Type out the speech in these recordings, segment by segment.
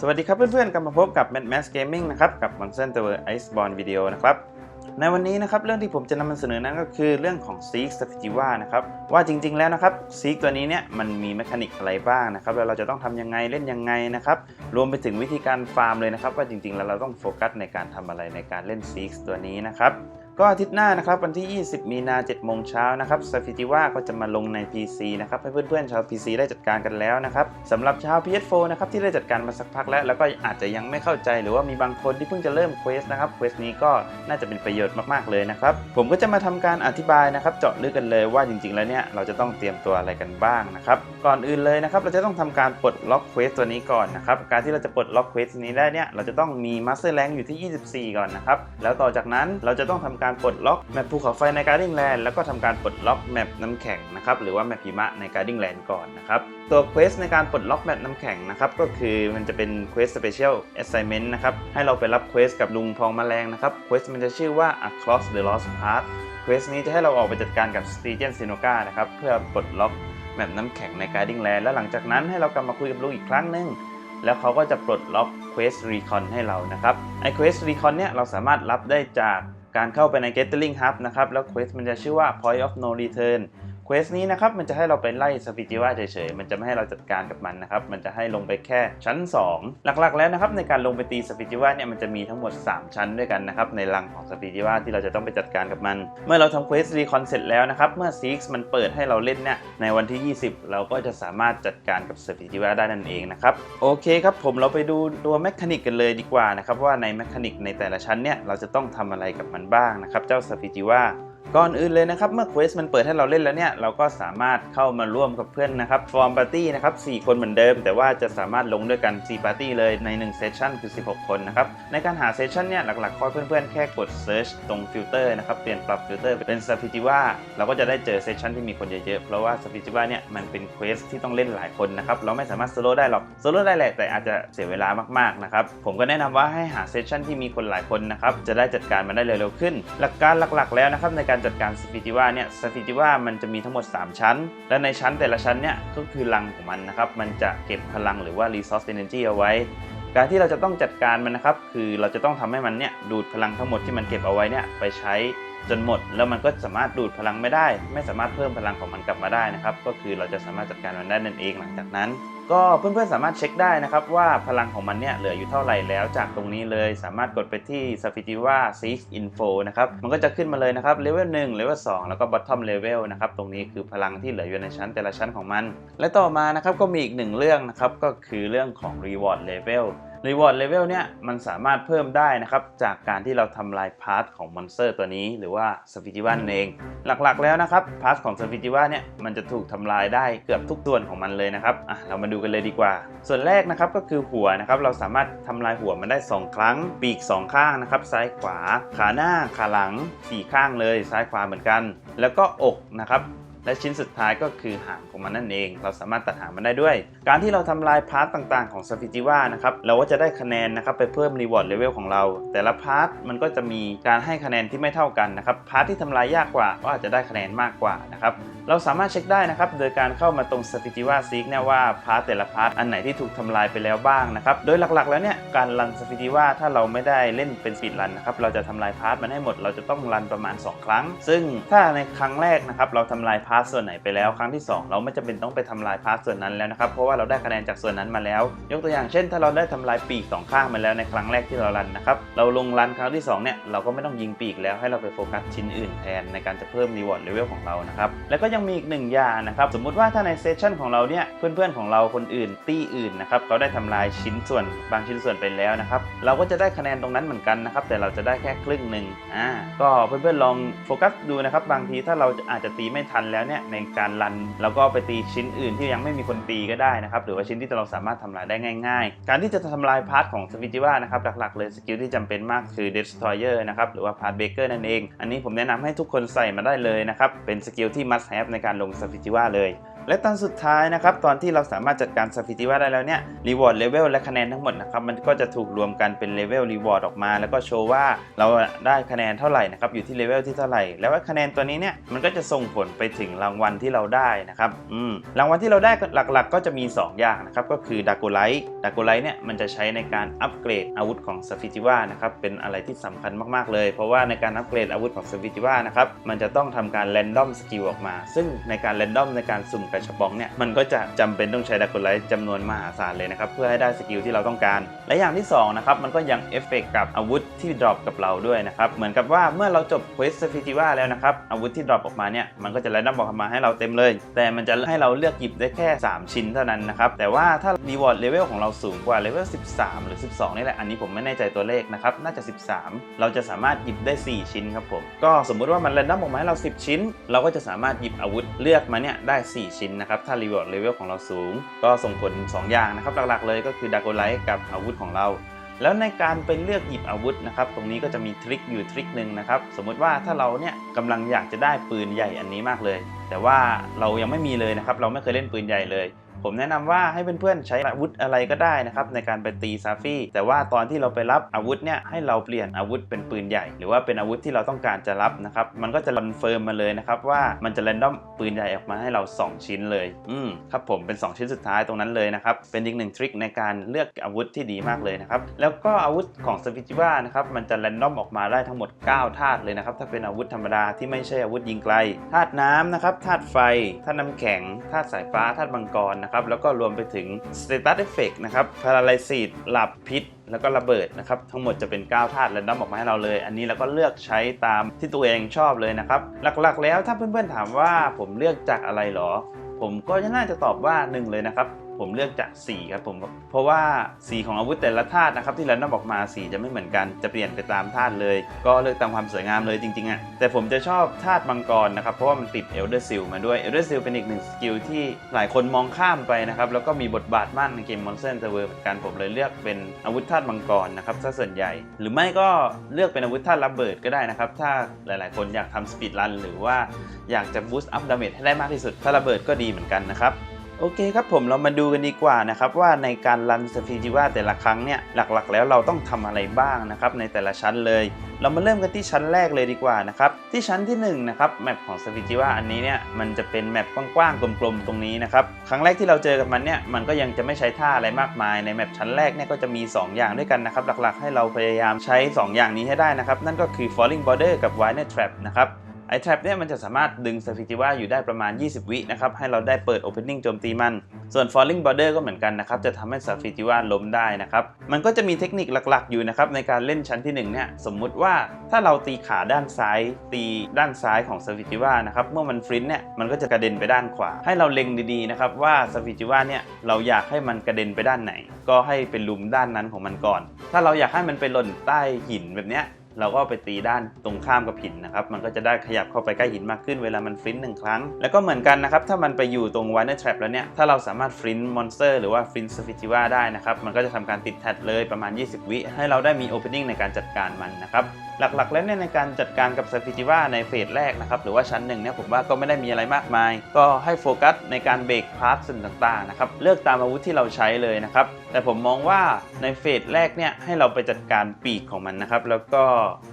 สวัสดีครับเพื่อนๆกลับมาพบกับ Mad Max Gaming นะครับ กับ Monster Tower Iceborne Video นะครับ ในวันนี้นะครับ เรื่องที่ผมจะนำมาเสนอนั้นก็คือเรื่องของ Seek s a f i t i v a นะครับ ว่าจริงๆแล้วนะครับ Seek ตัวนี้เนี่ยมันมีแมคานิกอะไรบ้างนะครับ แล้วเราจะต้องทำยังไงเล่นยังไงนะครับ รวมไปถึงวิธีการฟาร์มเลยนะครับ ว่าจริงๆแล้วเราต้องโฟกัสในการทำอะไรในการเล่น Seek ตัวนี้นะครับ ก็อาทิตย์หน้านะครับวันที่ 20 มีนา7โมงเช้านะครับ s a f i t i v a ก็จะมาลงใน PC นะครับให้เพื่อนๆชาว PC ได้จัดการกันแล้วนะครับสำหรับชาว PS4 นะครับที่ได้จัดการมาสักพักแล้ว แล้วก็อาจจะยังไม่เข้าใจหรือว่ามีบางคนที่เพิ่งจะเริ่มเควสนะครับเควสนี้ก็น่าจะเป็นประโยชน์มากๆเลยนะครับผมก็จะมาทำการอธิบายนะครับเจาะลึกกันเลยว่าจริงๆ แล้วเนี่ยเราจะต้องเตรียมตัวอะไรกันบ้างนะครับก่อนอื่นเลยนะครับเราจะต้องทำการปลดล็อกเควสตัวนี้ก่อนนะครับการที่เราจะปลดล็อกเควสนี้ได้เนี่ยเราจะต้องมีมาสเตอร์แรงอยู่ที่ 24 ก่อนนะครับแล้วต่อจากนั้นเราจะต้องทำการปลดล็อกแมปภูเขาไฟในการ์ดิงแลนด์แล้วก็ทำการปลดล็อกแมปน้ำแข็งนะครับหรือว่าแมปหิมะในการ์ดิงแลนด์ก่อนนะครับตัวเควสในการปลดล็อกแมปน้ำแข็งนะครับก็คือมันจะเป็นเควสสเปเชียลแอสไซเมนต์นะครับให้เราไปรับเควสกับลุงพองแมลงนะครับเควสมันจะชื่อว่า Across the Lost Path เควสนี้จะให้เราออกไปจัดการกับสตีเจนซิโนกานะครับเพื่อปลดล็อกแมปน้ำแข็งในการ์ดิงแลนด์แล้วหลังจากนั้นให้เรากลับมาคุยกับลุงอีกครั้งหนึ่งแล้วเขาก็จะปลดล็อก Quest Recon ให้เรานะครับ ไอ้ Quest Recon เนี่ยเราสามารถรับได้จาก การเข้าไปใน Gathering Hub นะครับ แล้ว Quest มันจะชื่อว่า Point of No Return Quest นี้นะครับมันจะให้เราไปไล่สปิจิว่าเฉยๆ มันจะไม่ให้เราจัดการกับมันนะครับ มันจะให้ลงไปแค่ชั้น 2 หลักๆแล้วนะครับในการลงไปตีสปิจิว่าเนี่ยมันจะมีทั้งหมด 3 ชั้นด้วยกันนะครับในรังของสปิจิว่าที่เราจะต้องไปจัดการกับมัน เมื่อเราทำ Quest Recon เสร็จแล้วนะครับเมื่อ Six มันเปิดให้เราเล่นเนี่ยในวันที่ 20 เราก็จะสามารถจัดการกับสปิจิว่าได้นั่นเองนะครับโอเคครับผมเราไปดูตัวแมคานิกกันเลยดีกว่านะครับว่าในแมคานิกในแต่ละชั้นเนี่ยเราจะต้องทำอะไรกับมันบ้างนะครับเจ้าสปิจิว่า ก่อนอื่นเลยนะครับ เมื่อเควสมันเปิดให้เราเล่นแล้วเนี่ย เราก็สามารถเข้ามาร่วมกับเพื่อนนะครับฟอร์มปาร์ตี้นะครับ4คนเหมือนเดิม แต่ว่าจะสามารถลงด้วยกัน4ปาร์ตี้เลยใน1เซสชันคือ 16 คนนะครับ ในการหาเซสชันเนี่ยหลักๆ ข้อเพื่อนๆ แค่กด Search ตรงฟิลเตอร์นะครับ เปลี่ยนปรับฟิลเตอร์เป็นสปิจิว่าเราก็จะได้เจอเซสชันที่มีคนเยอะๆ เพราะว่าสปิจิว่าเนี่ยมันเป็นเควสที่ต้องเล่นหลายคนนะครับเราไม่สามารถโซโล่ได้หรอกโซโล่ได้แหละแต่อาจจะเสียเวลามากๆนะครับผมก็แนะนำว่าให้หาเซสชันที่มีคนหลายคนนะครับจะได้จัดการมันได้เร็วๆขึ้น หลักการหลักๆ แล้วนะครับในการการจัดการสปิจิว่าเนี่ยสปิจิว่ามันจะมีทั้งหมด 3 ชั้น และในชั้นแต่ละชั้นเนี่ยก็คือรังของมันนะครับ มันจะเก็บพลังหรือว่า resource energy เอาไว้ การที่เราจะต้องจัดการมันนะครับ คือเราจะต้องทำให้มันเนี่ยดูดพลังทั้งหมดที่มันเก็บเอาไว้เนี่ยไปใช้จนหมด แล้วมันก็สามารถดูดพลังไม่ได้ ไม่สามารถเพิ่มพลังของมันกลับมาได้นะครับ ก็คือเราจะสามารถจัดการมันได้นั่นเองหลังจากนั้น ก็เพื่อนๆสามารถเช็คได้นะครับ ว่าพลังของมันเนี่ยเหลืออยู่เท่าไหร่แล้วจากตรงนี้เลยสามารถกดไปที่ s a f i t i v a Seek Info นะครับ มันก็จะขึ้นมาเลยนะครับเลเวล1เลเวล2แล้วก็ bottom level นะครับ ตรงนี้คือพลังที่เหลืออยู่ในชั้นแต่ละชั้นของมัน และต่อมานะครับก็มีอีกหนึ่งเรื่องนะครับก็คือเรื่องของ reward level Reward Level เนี่ยมันสามารถเพิ่มได้นะครับ จากการที่เราทำลายพาร์ทของมอนสเตอร์ตัวนี้หรือว่าสปิจิวันเอง หลักๆแล้วนะครับพาร์ทของสปิจิว่าเนี่ยมันจะถูกทำลายได้เกือบทุกส่วนของมันเลยนะครับอะเรามาดูกันเลยดีกว่า ส่วนแรกนะครับก็คือหัวนะครับเราสามารถทำลายหัวมันได้ 2 ครั้ง ปีก 2 ข้างนะครับซ้ายขวา ขาหน้าขาหลัง 4 ข้างเลย ซ้ายขวาเหมือนกัน แล้วก็อกนะครับ และชิ้นสุดท้ายก็คือหางของมันนั่นเอง เราสามารถตัดหางมันได้ด้วย การที่เราทำลายพาร์ทต่างๆของสฟิจิว่านะครับ เราก็จะได้คะแนนนะครับไปเพิ่มรีวอร์ดเลเวลของเรา แต่ละพาร์ทมันก็จะมีการให้คะแนนที่ไม่เท่ากันนะครับ พาร์ทที่ทำลายยากกว่าก็อาจจะได้คะแนนมากกว่านะครับ เราสามารถเช็คได้นะครับ โดยการเข้ามาตรงสฟิจิว่าซีกเนี่ยว่าพาร์ทแต่ละพาร์ทอันไหนที่ถูกทำลายไปแล้วบ้างนะครับ โดยหลักๆ แล้วเนี่ยการรันสฟิจิว่าถ้าเราไม่ได้เล่นเป็นสปีดรันนะครับ เราจะทำลายพาร์ทมันให้หมด เราจะต้องรันประมาณ 2 ครั้ง ซึ่งถ้าในครั้งแรกนะครับเราทำลายพาร์ทส่วนไหนไปแล้ว ครั้งที่ 2 เราไม่จำเป็นต้องไปทำลายพาร์ทส่วนนั้นแล้วนะครับ เพราะว่าเราได้คะแนนจากส่วนนั้นมาแล้ว ยกตัวอย่างเช่น ถ้าเราได้ทำลายปีกสองข้างมาแล้วในครั้งแรกที่เรารันนะครับ เราลงรันครั้งที่ 2 เนี่ยเราก็ไม่ต้องยิงปีกแล้วให้เราไปโฟกัสชิ้นอื่นแทนในการจะเพิ่มรีวอร์ดเลเวลของเรานะครับ แล้วก็ยังมีอีกหนึ่งอย่างนะครับ สมมุติว่าถ้าในเซสชันของเราเนี่ยเพื่อนๆของเราคนอื่นตี้อื่นนะครับเขาได้ทำลายชิ้นส่วนบางชิ้นส่วนไปแล้วนะครับเราก็จะได้คะแนนตรงนั้นเหมือนกันนะครับแต่เราจะได้แค่ครึ่งหนึ่งอ่าก็เพื่อนๆลองโฟกัสดูนะครับบางทีถ้าเราอาจจะตีไม่ทันแล้วเนี่ยในการรันแล้วก็ไปตีชิ้นอื่นที่ยังไม่มีคนตีก็ได้นะครับหรือว่าชิ้นที่เราสามารถทำลายได้ง่ายๆ การที่จะทำลายพาร์ทของสวิจิว่านะครับหลักๆเลยสกิลที่จำเป็นมากคือ Destroyer นะครับหรือว่าพาร์ทเบเกอร์นั่นเอง อันนี้ผมแนะนำให้ทุกคนใส่มาได้เลยนะครับเป็นสกิลที่ must have ในการลงสวิจิว่าเลยและตอนสุดท้ายนะครับ ตอนที่เราสามารถจัดการสฟิติว่าได้แล้วเนี่ยรีวอร์ดเลเวลและคะแนนทั้งหมดนะครับ มันก็จะถูกรวมกันเป็นเลเวลรีวอร์ดออกมา แล้วก็โชว์ว่าเราได้คะแนนเท่าไหร่นะครับ อยู่ที่เลเวลที่เท่าไหร่ แล้วว่าคะแนนตัวนี้เนี่ย มันก็จะส่งผลไปถึงรางวัลที่เราได้นะครับ อืม รางวัลที่เราได้หลักๆ ก็จะมี 2 อย่างนะครับ ก็คือดาโกไลท์ดาโกไลท์เนี่ย มันจะใช้ในการอัปเกรดอาวุธของสฟิติว่านะครับ เป็นอะไรที่สำคัญมากๆเลย เพราะว่าในการอัปเกรดอาวุธของสฟิติว่านะครับ มันจะต้องทำการแรนดอมสกิลออกมา ซึ่งในการแรนดอมในการสุ่มกระชับองเนี่ยมันก็จะจำเป็นต้องใช้ดาโกไลท์จำนวนมหาศาลเลยนะครับเพื่อให้ได้สกิลที่เราต้องการ และอย่างที่2นะครับมันก็ยังเอฟเฟกกับอาวุธที่ดรอปกับเราด้วยนะครับเหมือนกับว่าเมื่อเราจบเควสสฟิติว่าแล้วนะครับอาวุธที่ดรอปออกมาเนี่ยมันก็จะแรนดอมบอกมาให้เราเต็มเลย แต่มันจะให้เราเลือกหยิบได้แค่ 3 ชิ้นเท่านั้นนะครับแต่ว่าถ้ารีวอร์ดเลเวลของเราสูงกว่าเลเวล13 หรือ 12 นี่แหละอันนี้ผมไม่แน่ใจตัวเลขนะครับน่าจะ 13 เราจะสามารถหยิบได้ 4 ชิ้นครับผมก็สมมุติว่ามันแรนดอมออกมาให้เรา 10 ชิ้น เราก็จะสามารถหยิบอาวุธเลือกมาเนี่ยได้ 4ชิ้นนะครับ ถ้ารีวอร์ดเลเวลของเราสูง ก็ส่งผล 2 อย่างนะครับ หลักๆเลยก็คือดาโกไลท์กับอาวุธของเรา แล้วในการไปเลือกหยิบอาวุธนะครับ ตรงนี้ก็จะมีทริคอยู่ทริคหนึ่งนะครับ สมมุติว่าถ้าเราเนี่ยกำลังอยากจะได้ปืนใหญ่อันนี้มากเลย แต่ว่าเรายังไม่มีเลยนะครับ เราไม่เคยเล่นปืนใหญ่เลย ผมแนะนำว่าให้เพื่อนๆใช้อาวุธอะไรก็ได้นะครับในการไปตีซาฟี่ แต่ว่าตอนที่เราไปรับอาวุธเนี่ยให้เราเปลี่ยนอาวุธเป็นปืนใหญ่ หรือว่าเป็นอาวุธที่เราต้องการจะรับนะครับมันก็จะคอนเฟิร์มมาเลยนะครับว่ามันจะแรนดอมปืนใหญ่ออกมาให้เรา 2 ชิ้นเลย อืมครับผมเป็น 2 ชิ้นสุดท้ายตรงนั้นเลยนะครับเป็นอีกหนึ่งทริคในการเลือกอาวุธที่ดีมากเลยนะครับแล้วก็อาวุธของสวิจิว่านะครับมันจะแรนดอมออกมาได้ทั้งหมด 9 ธาตุเลยนะครับถ้าเป็นอาวุธธรรมดาที่ไม่ใช่อาวุธยิงไกลธาตุน้ำนะครับธาตุไฟธาตุน้ำแข็งธาตุสายฟ้าธาตุมังกรนะครับแล้วก็รวมไปถึง Status Effect นะครับ Paralysis หลับพิษ แล้วก็ระเบิดนะครับ ทั้งหมดจะเป็น 9 ธาตุแรนดอมออกมาให้เราเลย อันนี้เราก็เลือกใช้ตามที่ตัวเองชอบเลยนะครับ หลักๆแล้วถ้าเพื่อนๆถามว่าผมเลือกจากอะไรหรอ ผมก็น่าจะตอบว่า 1 เลยนะครับ ผมเลือกจากสีครับผมเพราะว่าสีของอาวุธแต่ละธาตุนะครับที่แรนดอมอกมาสีจะไม่เหมือนกันจะเปลี่ยนไปตามธาตุเลย ก็เลือกตามความสวยงามเลยจริงๆอะ่ะแต่ผมจะชอบธาตุมังกรนะครับเพราะว่ามันติดเอลเดอร์ซิลมาด้วยเอลเดอร์ซิลเป็นอีกหนึ่งสกิลที่หลายคนมองข้ามไปนะครับแล้วก็มีบทบาทมากในเกม Monster Hunter World เหมือนกันผมเลยเลือกเป็นอาวุธธาตุมังกรนะครับซะส่วนใหญ่ หรือไม่ก็เลือกเป็นอาวุธธาตุระเบิดก็ได้นะครับถ้าหลายๆ คนอยากทำสปีดรันหรือว่าอยากจะบูสต์อัพดาเมจให้ได้มากที่สุดถ้าระเบิดก็ดีเหมือนกันนะครับ โอเคครับผมเรามาดูกันดีกว่านะครับว่าในการรันสฟิจิว่าแต่ละครั้งเนี่ยหลักๆ แล้วเราต้องทำอะไรบ้างนะครับในแต่ละชั้นเลย เรามาเริ่มกันที่ชั้นแรกเลยดีกว่านะครับที่ชั้นที่1นงนะครับแมปของสฟิจิว่าอันนี้เนี่ยมันจะเป็นแมปกว้างๆกลมๆตรงนี้นะครับครั้งแรกที่เราเจอกับมันเนี่ยมันก็ยังจะไม่ใช้ท่าอะไรมากมาย ในแมปชั้นแรกเนี่ยก็จะมี 2 อย่างด้วยกันนะครับหลักๆ ให้เราพยายามใช้ 2 อย่างนี้ให้ได้นะครับนั่นก็คือ falling border กับ wire trap นะครับ ไอแทรปเนี่ยมันจะสามารถดึงสฟิจิว่าอยู่ได้ประมาณ 20 วินะครับ ให้เราได้เปิด Opening โจมตีมัน ส่วน Falling Border ก็เหมือนกันนะครับ จะทำให้สฟิจิว่าล้มได้นะครับ มันก็จะมีเทคนิคหลักๆ อยู่นะครับ ในการเล่นชั้นที่1เนี่ยสมมุติว่าถ้าเราตีขาด้านซ้าย ตีด้านซ้ายของสฟิจิว่านะครับ เมื่อมันฟรินเนี่ยมันก็จะกระเด็นไปด้านขวา ให้เราเล็งดีๆนะครับว่าสฟิจิว่าเนี่ยเราอยากให้มันกระเด็นไปด้านไหน ก็ให้เป็นลุมด้านนั้นของมันก่อน ถ้าเราอยากให้มันไปหล่นใต้หินแบบเนี้ย เราก็ไปตีด้านตรงข้ามกับหินนะครับ มันก็จะได้ขยับเข้าไปใกล้หินมากขึ้นเวลามันฟรินหนึ่งครั้ง แล้วก็เหมือนกันนะครับ ถ้ามันไปอยู่ตรงวานเนอร์แทรปแล้วเนี่ย ถ้าเราสามารถฟรินมอนสเตอร์หรือว่าฟรินสฟิติว่าได้นะครับ มันก็จะทำการติดแท็ดเลยประมาณ 20 วิให้เราได้มีโอเพนนิ่งในการจัดการมันนะครับหลักๆ แล้วเนี่ยในการจัดการกับสฟิจิว่าในเฟสแรกนะครับหรือว่าชั้นหนึ่งเนี่ยผมว่าก็ไม่ได้มีอะไรมากมาย ก็ให้โฟกัสในการเบรกพาร์ทส่วนต่างๆนะครับเลือกตามอาวุธที่เราใช้เลยนะครับแต่ผมมองว่าในเฟสแรกเนี่ยให้เราไปจัดการปีกของมันนะครับแล้วก็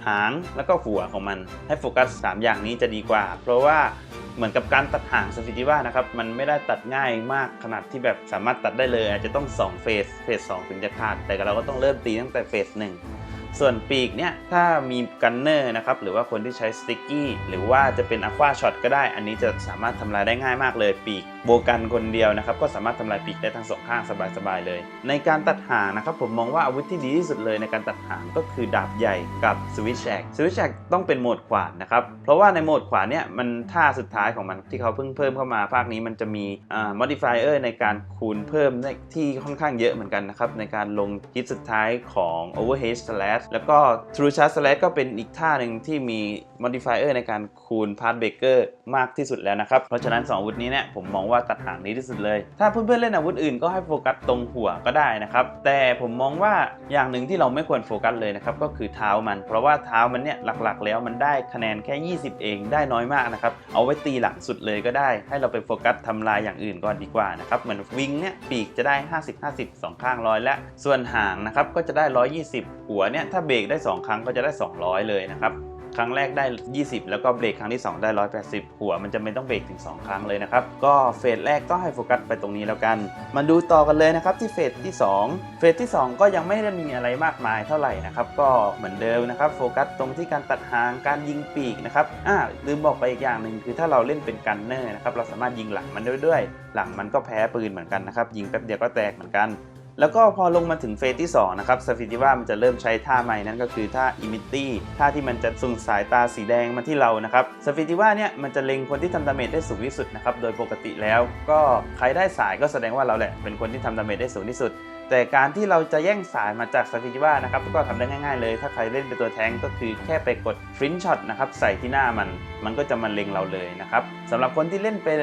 หางแล้วก็หัวของมัน ให้โฟกัส 3 อย่างนี้จะดีกว่า เพราะว่าเหมือนกับการตัดหางสฟิจิว่านะครับมันไม่ได้ตัดง่ายมากขนาดที่แบบสามารถตัดได้เลย อาจจะต้อง2เฟสเฟส2ถึงจะขาด แต่เราก็ต้องเริ่มตีตั้งแต่เฟส1 ส่วนปีกเนี่ยถ้ามีกันเนอร์นะครับหรือว่าคนที่ใช้สติ๊กกี้หรือว่าจะเป็นอะควาช็อตก็ได้ อันนี้จะสามารถทำลายได้ง่ายมากเลย ปีกโบกันคนเดียวนะครับก็สามารถทำลายปีกได้ทั้งสองข้างสบายๆเลย ในการตัดหางนะครับผมมองว่าอาวุธที่ดีที่สุดเลยในการตัดหางก็คือดาบใหญ่กับสวิชแชกสวิชแชกต้องเป็นโหมดขวานนะครับเพราะว่าในโหมดขวานเนี่ยมันท่าสุดท้ายของมันที่เขาเพิ่งเพิ่มเข้ามาภาคนี้มันจะมีอ่า modifier ในการคูณเพิ่มที่ค่อนข้างเยอะเหมือนกันนะครับในการลงฮิตสุดท้ายของ overhead slash Slash แล้วก็ True Charge Slash ก็เป็นอีกท่าหนึ่งที่มี modifier ในการคูณ Path Breaker มากที่สุดแล้วนะครับ เพราะฉะนั้น 2 อาวุธนี้เนี่ยผมมองว่าตัดห่างดีที่สุดเลย ถ้าเพื่อนๆเล่นอาวุธอื่นก็ให้โฟกัสตรงหัวก็ได้นะครับ แต่ผมมองว่าอย่างหนึ่งที่เราไม่ควรโฟกัสเลยนะครับก็คือเท้ามัน เพราะว่าเท้ามันเนี่ยหลักๆ แล้วมันได้คะแนนแค่ 20 เองได้น้อยมากนะครับเอาไว้ตีหลังสุดเลยก็ได้ ให้เราไปโฟกัสทำลายอย่างอื่นก่อนดีกว่านะครับเหมือนวิงเนี่ยปีกจะได้ 50 50 2 ข้างร้อยและส่วนหางนะครับก็จะได้ 120 หัวเนี่ยถ้าเบรกได้ 2 ครั้งก็จะได้ 200 เลยนะครับครั้งแรกได้ 20 แล้วก็เบรกครั้งที่ 2 ได้ 180 หัวมันจะไม่ต้องเบรกถึง 2 ครั้งเลยนะครับ ก็เฟสแรกก็ให้โฟกัสไปตรงนี้แล้วกัน มาดูต่อกันเลยนะครับที่เฟสที่ 2 เฟสที่ 2 ก็ยังไม่ได้มีอะไรมากมายเท่าไหร่นะครับ ก็เหมือนเดิมนะครับ โฟกัสตรงที่การตัดหางการยิงปีกนะครับอ่าลืมบอกไปอีกอย่างหนึ่งคือถ้าเราเล่นเป็นกันเนอร์นะครับเราสามารถยิงหลังมันได้ด้วย หลังมันก็แพ้ปืนเหมือนกันนะครับยิงแป๊บเดียวก็แตกเหมือนกัน แล้วก็พอลงมาถึงเฟสที่2นะครับสฟิติว่ามันจะเริ่มใช้ท่าใหม่นั่นก็คือท่าอิมิตี้ท่าที่มันจะส่งสายตาสีแดงมาที่เรานะครับสฟิติว่าเนี่ยมันจะเล็งคนที่ทำดาเมจได้สูงที่สุดนะครับโดยปกติแล้ว ก็ใครได้สายก็แสดงว่าเราแหละเป็นคนที่ทำดาเมจได้สูงที่สุดแต่การที่เราจะแย่งสายมาจากสฟิจิว่านะครับก็ทำได้ง่ายๆเลย ถ้าใครเล่นเป็นตัวแทงก็คือแค่ไปกดฟรินช็อตนะครับใส่ที่หน้ามัน มันก็จะมาเล็งเราเลยนะครับสำหรับคนที่เล่นเป็น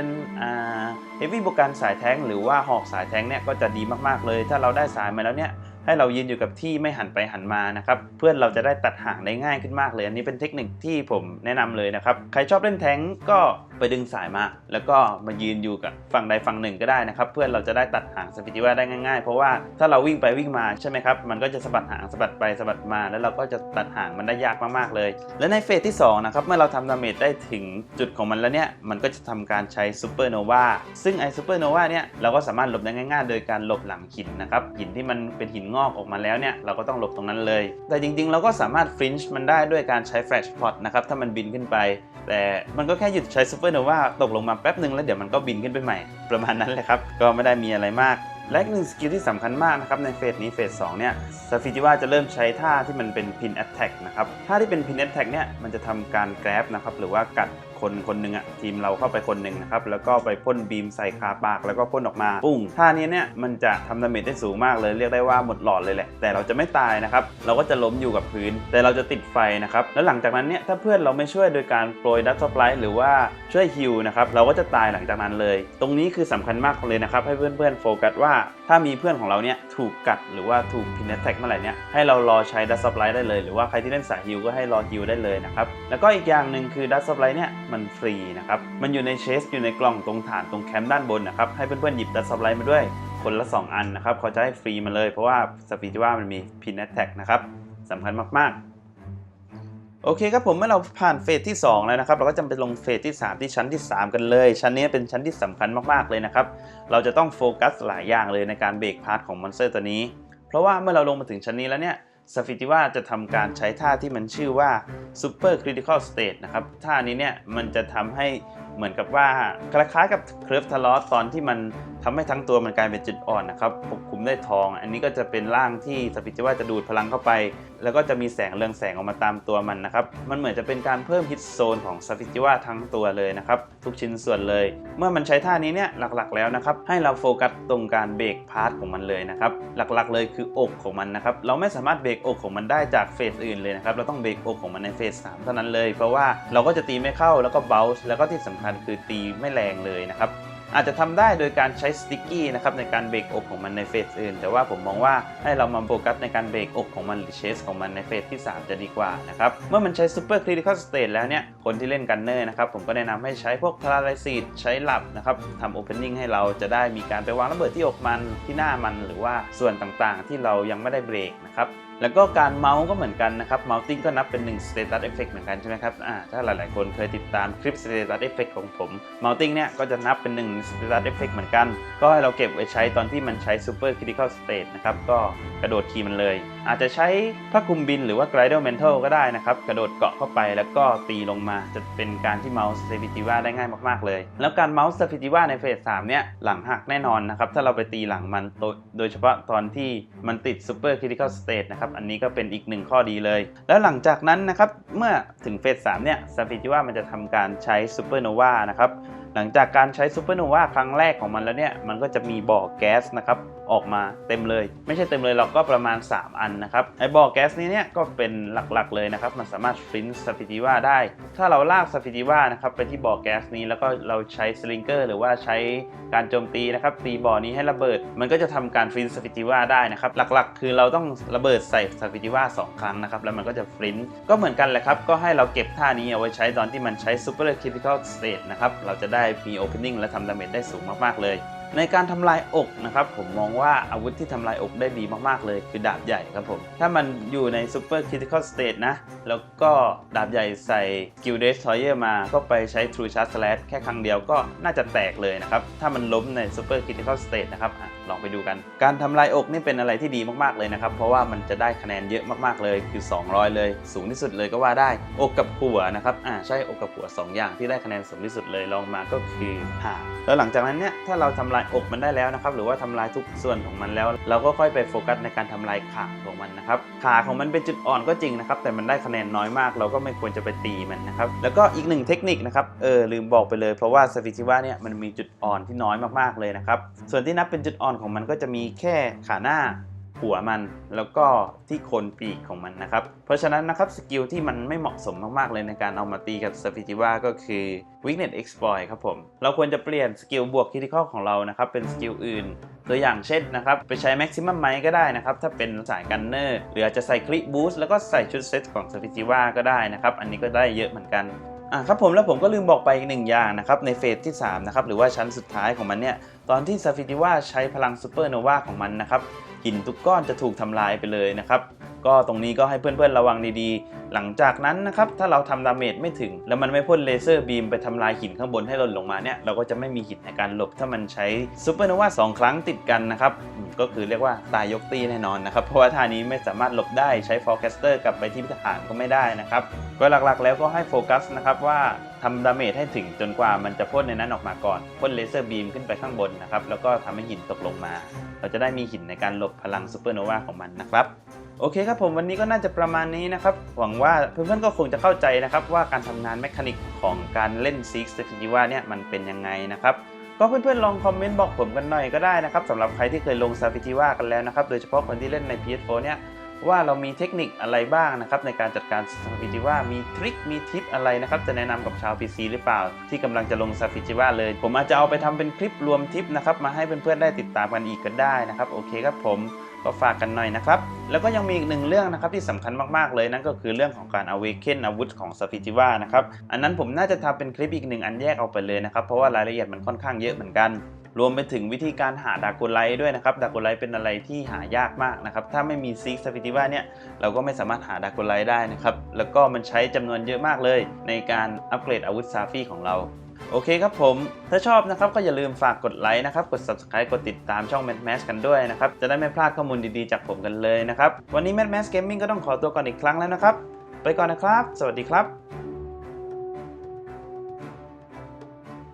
เฮฟวี่บุการสายแทงหรือว่าหอกสายแทงเนี่ยก็จะดีมากๆเลย ถ้าเราได้สายมาแล้วเนี่ยให้เรายืนอยู่กับที่ไม่หันไปหันมานะครับเพื่อนเราจะได้ตัดห่างได้ง่ายขึ้นมากเลย อันนี้เป็นเทคนิคที่ผมแนะนำเลยนะครับใครชอบเล่นแทงก็ ไปดึงสายมา แล้วก็มายืนอยู่กับฝั่งใดฝั่งหนึ่งก็ได้นะครับ เพื่อนเราจะได้ตัดห่างสปิติว่าได้ง่ายๆ เพราะว่าถ้าเราวิ่งไปวิ่งมาใช่ไหมครับ มันก็จะสะบัดหางสะบัดไปสะบัดมา แล้วเราก็จะตัดห่างมันได้ยากมากๆเลย และในเฟสที่2นะครับ เมื่อเราทำดาเมจได้ถึงจุดของมันแล้วเนี่ย มันก็จะทำการใช้ซูเปอร์โนวาซึ่งไอซูเปอร์โนวาเนี่ย เราก็สามารถหลบได้ง่าย ๆ โดยการหลบหลังหินนะครับ หินที่มันเป็นหินงอกออกมาแล้วเนี่ย เราก็ต้องหลบตรงนั้นเลย แต่จริงๆ เราก็สามารถฟรินช์มันได้ด้วยการใช้แฟลชพอตนะครับ ถ้ามันบินขึ้นไป แต่มันก็แค่หยุดใช้ซูเปอร์โนวาตกลงมาแป๊บหนึ่งแล้วเดี๋ยวมันก็บินขึ้นไปใหม่ ประมาณนั้นเลยครับ ก็ไม่ได้มีอะไรมาก และหนึ่งสกิลที่สำคัญมากนะครับ ในเฟสนี้เฟส2เนี่ยซาฟิจิว่าจะเริ่มใช้ท่าที่มันเป็นพินแอตแทกนะครับท่าที่เป็นพินแอตแทกเนี่ยมันจะทำการแกร็บนะครับหรือว่ากัด คนคนหนึ่งอะทีมเราเข้าไปคนหนึ่งนะครับแล้วก็ไปพ่นบีมใส่คาปากแล้วก็พ่นออกมาปุ้งท่านี้เนี่ยมันจะทำดาเมจได้สูงมากเลยเรียกได้ว่าหมดหลอดเลยแหละแต่เราจะไม่ตายนะครับเราก็จะล้มอยู่กับพื้น แต่เราจะติดไฟนะครับแล้วหลังจากนั้นเนี่ยถ้าเพื่อนเราไม่ช่วยโดยการโปรยดัตต์ไลท์หรือว่าช่วยฮิวนะครับเราก็จะตายหลังจากนั้นเลย ตรงนี้คือสำคัญมากเลยนะครับให้เพื่อนๆโฟกัสว่าถ้ามีเพื่อนของเราเนี่ยถูกกัดหรือว่าถูกพินแท็กเมื่อไหร่เนี่ยให้เรารอใช้ดัตต์ไลท์ได้เลย หรือว่าใครที่เล่นสายฮิวก็ให้รอฮิวได้เลยนะครับแล้วก็อีกอย่างหนึ่งคือดัตต์ไลท์เนี่ยมันฟรีนะครับ มันอยู่ในเชสอยู่ในกล่องตรงฐานตรงแคมป์ด้านบนนะครับ ให้เพื่อนๆหยิบดัตต์ไลท์มาด้วย คนละ 2 อันนะครับเขาจะให้ฟรีมาเลย เพราะว่าสปีดว่ามันมีพินแอท็กนะครับสำคัญมากๆ โอเคครับผมเมื่อเราผ่านเฟสที่ 2 แล้วนะครับ เราก็จะไปลงเฟสที่ 3 ที่ชั้นที่ 3 กันเลย ชั้นนี้เป็นชั้นที่สำคัญมากๆเลยนะครับ เราจะต้องโฟกัสหลายอย่างเลยในการเบรกพาร์ทของมอนสเตอร์ตัวนี้ เพราะว่าเมื่อเราลงมาถึงชั้นนี้แล้วเนี่ย สฟิติว่าจะทำการใช้ท่าที่มันชื่อว่า Super Critical State นะครับ ท่านี้เนี่ยมันจะทำให้ เหมือนกับว่าคล้ายๆกับเครฟทารอสตอนที่มันทำให้ทั้งตัวมันกลายเป็นจุดอ่อนนะครับปกคลุมด้วยทอง อันนี้ก็จะเป็นร่างที่สปิติว่าจะดูดพลังเข้าไป แล้วก็จะมีแสงเรืองแสงออกมาตามตัวมันนะครับ มันเหมือนจะเป็นการเพิ่มฮิตโซนของสฟิติว่าทั้งตัวเลยนะครับ ทุกชิ้นส่วนเลย เมื่อมันใช้ท่านี้เนี่ยหลักๆ แล้วนะครับ ให้เราโฟกัสตรงการเบรกพาร์ทของมันเลยนะครับ หลักๆเลยคืออกของมันนะครับ เราไม่สามารถเบรกอกของมันได้จากเฟสอื่นเลยนะครับ เราต้องเบรกอกของมันในเฟส3เท่านั้นเลย เพราะว่าเราก็จะตีไม่เข้าแล้วก็เบลส์แล้วก็ที่สำคัญคือตีไม่แรงเลยนะครับอาจจะทำได้โดยการใช้สติ๊กกี้นะครับในการเบรกอกของมันในเฟสอื่น แต่ว่าผมมองว่าให้เรามาโฟกัสในการเบรกอกของมันหรือเชสของมันในเฟสที่ 3 จะดีกว่านะครับเมื่อมันใช้ Super Critical State แล้วเนี่ยคนที่เล่นกันเนอร์นะครับผมก็แนะนำให้ใช้พวกพาราไลซีดใช้หลับนะครับทำโอเพนนิ่งให้เราจะได้มีการไปวางระเบิดที่อกมันที่หน้ามันหรือว่าส่วนต่างๆ ที่เรายังไม่ได้เบรกนะครับ แล้วก็การเมาส์ก็เหมือนกันนะครับเมาส์ติ้งก็นับเป็น1 Status Effect เหมือนกันใช่ไหมครับอ่าถ้าหลายๆ คนเคยติดตามคลิป Status Effect ของผมเมาส์ติ้งเนี่ยก็จะนับเป็น1 Status Effect เหมือนกัน ก็ให้เราเก็บไว้ใช้ตอนที่มันใช้ Super Critical State นะครับก็กระโดดคีย์มันเลย อาจจะใช้ผ้าคลุมบินหรือว่า Glidal Mantle ก็ได้นะครับ กระโดดเกาะเข้าไปแล้วก็ตีลงมา จะเป็นการที่เมาส์ s t a b i l i t y ได้ง่ายมากๆเลย แล้วการเมาส์ s t a b i l i t y ในเฟส3เนี่ยหลังหักแน่นอนนะครับ ถ้าเราไปตีหลังมันโดยเฉพาะตอนที่มันติด Super Critical State นะครับ อันนี้ก็เป็นอีกหนึ่งข้อดีเลย แล้วหลังจากนั้นนะครับ เมื่อถึงเฟส3เนี่ย s t a b i l i t y มันจะทำการใช้ Supernova นะครับหลังจากการใช้ซูเปอร์โนวาครั้งแรกของมันแล้วเนี่ย มันก็จะมีบ่อแก๊สนะครับออกมาเต็มเลย ไม่ใช่เต็มเลยหรอกก็ประมาณ 3 อันนะครับไอบ่อแก๊สนี้เนี่ยก็เป็นหลักๆเลยนะครับ มันสามารถฟินสปิติว่าได้ ถ้าเราลากสปิติว่านะครับไปที่บ่อแก๊สนี้แล้วก็เราใช้สลิงเกอร์หรือว่าใช้การโจมตีนะครับตีบ่อนี้ให้ระเบิด มันก็จะทำการฟินสปิติว่าได้นะครับหลักๆ คือเราต้องระเบิดใส่สปิติว่าสองครั้งนะครับแล้วมันก็จะฟินก็เหมือนกันแหละครับก็ให้เราเก็บท่านี้เอาไว้ใช้ตอนที่มันใช้ Super Critical State นะครับเราจะได้ได้มีโอเพนนิ่งและทำดาเมจได้สูงมากๆเลย ในการทำลายอกนะครับผมมองว่าอาวุธที่ทำลายอกได้ดีมากๆเลยคือดาบใหญ่ครับผมถ้ามันอยู่ใน Super Critical State นะ แล้วก็ดาบใหญ่ใส่ Skill Destroyer มา ก็ไปใช้ True Charge Slash แค่ครั้งเดียวก็น่าจะแตกเลยนะครับ ถ้ามันล้มใน Super Critical State นะครับลองไปดูกัน การทำลายอกนี่เป็นอะไรที่ดีมากๆเลยนะครับ เพราะว่ามันจะได้คะแนนเยอะมากๆเลยคือ 200 เลย สูงที่สุดเลยก็ว่าได้อกกับหัวนะครับอ่าใช่อกกับหัว 2 อย่างที่ได้คะแนนสูงที่สุดเลยลองมาก็คือหางแล้วหลังจากนั้นเนี่ยถ้าเราทำลายอกมันได้แล้วนะครับ หรือว่าทำลายทุกส่วนของมันแล้ว เราก็ค่อยไปโฟกัสในการทำลายขาของมันนะครับขาของมันเป็นจุดอ่อนก็จริงนะครับ แต่มันได้คะแนนน้อยมาก เราก็ไม่ควรจะไปตีมันนะครับ แล้วก็อีกหนึ่งเทคนิคนะครับเออลืมบอกไปเลยเพราะว่าสฟิชิวาเนี่ยมันมีจุดอ่อนที่น้อยมากๆเลยนะครับส่วนที่นับเป็นจุดอ่อนของมันก็จะมีแค่ขาหน้า หัวมันแล้วก็ที่โคนปีกของมันนะครับ เพราะฉะนั้นนะครับสกิลที่มันไม่เหมาะสมมากๆเลยในการเอามาตีกับสฟิจิว่าก็คือ weakness exploit ครับผม เราควรจะเปลี่ยนสกิลบวก critical ของเรานะครับ เป็นสกิลอื่น ตัวอย่างเช่นนะครับ ไปใช้ maximum might ก็ได้นะครับ ถ้าเป็นสายกันเนอร์ หรืออาจจะใส่คลิปบูสต์แล้วก็ใส่ชุดเซตของสฟิจิว่าก็ได้นะครับ อันนี้ก็ได้เยอะเหมือนกันอะครับผมแล้วผมก็ลืมบอกไปอีกหนึ่งอย่างนะครับในเฟสที่3นะครับหรือว่าชั้นสุดท้ายของมันเนี่ยตอนที่ซาฟิติว่าใช้พลังซูเปอร์โนวาของมันนะครับ หินทุกก้อนจะถูกทำลายไปเลยนะครับ ก็ตรงนี้ก็ให้เพื่อนๆระวังดีๆ หลังจากนั้นนะครับถ้าเราทำดาเมจไม่ถึง แล้วมันไม่พ่นเลเซอร์บีมไปทำลายหินข้างบนให้หล่นลงมาเนี่ยเราก็จะไม่มีหินในการหลบถ้ามันใช้ซูเปอร์โนวาสองครั้งติดกันนะครับก็คือเรียกว่าตายยกตีแน่นอนนะครับเพราะว่าท่านี้ไม่สามารถหลบได้ใช้ forecaster กลับไปที่พิธานก็ไม่ได้นะครับก็หลักๆ แล้วก็ให้โฟกัสนะครับว่าทำดาเมจให้ถึงจนกว่ามันจะพ่นในนั้นออกมาก่อนพ่นเลเซอร์บีมขึ้นไปข้างบนนะครับแล้วก็ทำให้หินตกลงมา เราจะได้มีหินในการหลบพลังซูเปอร์โนวาของมันนะครับ โอเคครับผมวันนี้ก็น่าจะประมาณนี้นะครับ หวังว่าเพื่อนๆก็คงจะเข้าใจนะครับ ว่าการทำงานแมคานิกของการเล่นซีกสติว่าเนี่ยมันเป็นยังไงนะครับก็เพื่อนๆลองคอมเมนต์บอกผมกันหน่อยก็ได้นะครับสำหรับใครที่เคยลงซาฟิจิว่ากันแล้วนะครับ โดยเฉพาะคนที่เล่นใน PS4 เนี่ยว่าเรามีเทคนิคอะไรบ้างนะครับในการจัดการซาฟิจิว่ามีทริคมีทิปอะไรนะครับจะแนะนำกับชาว PC หรือเปล่า ที่กำลังจะลงซาฟิจิว่าเลย ผมอาจจะเอาไปทำเป็นคลิปรวมทิปนะครับมาให้เพื่อนๆได้ติดตามกันอีกก็ได้นะครับโอเคครับผม ก็ฝากกันหน่อยนะครับ แล้วก็ยังมีอีกหนึ่งเรื่องนะครับที่สำคัญมากๆเลยนั่นก็คือเรื่องของการ awaken อาวุธของซาฟิจิว่านะครับ อันนั้นผมน่าจะทำเป็นคลิปอีกหนึ่งอันแยกออกไปเลยนะครับ เพราะว่ารายละเอียดมันค่อนข้างเยอะเหมือนกันรวมไปถึงวิธีการหาดาโกไลท์ด้วยนะครับ ดาโกไลท์เป็นอะไรที่หายากมากนะครับ ถ้าไม่มีซิกซาฟิติว่าเนี่ย เราก็ไม่สามารถหาดาโกไลท์ได้นะครับ แล้วก็มันใช้จำนวนเยอะมากเลย ในการอัปเกรดอาวุธซาฟี่ของเรา โอเคครับผม ถ้าชอบนะครับก็อย่าลืมฝากกดไลค์นะครับ กด subscribe กดติดตามช่อง Mad Max กันด้วยนะครับ จะได้ไม่พลาดข้อมูลดีๆจากผมกันเลยนะครับ วันนี้ Mad Max Gaming ก็ต้องขอตัวก่อนอีกครั้งแล้วนะครับ ไปก่อนนะครับ สวัสดีครับ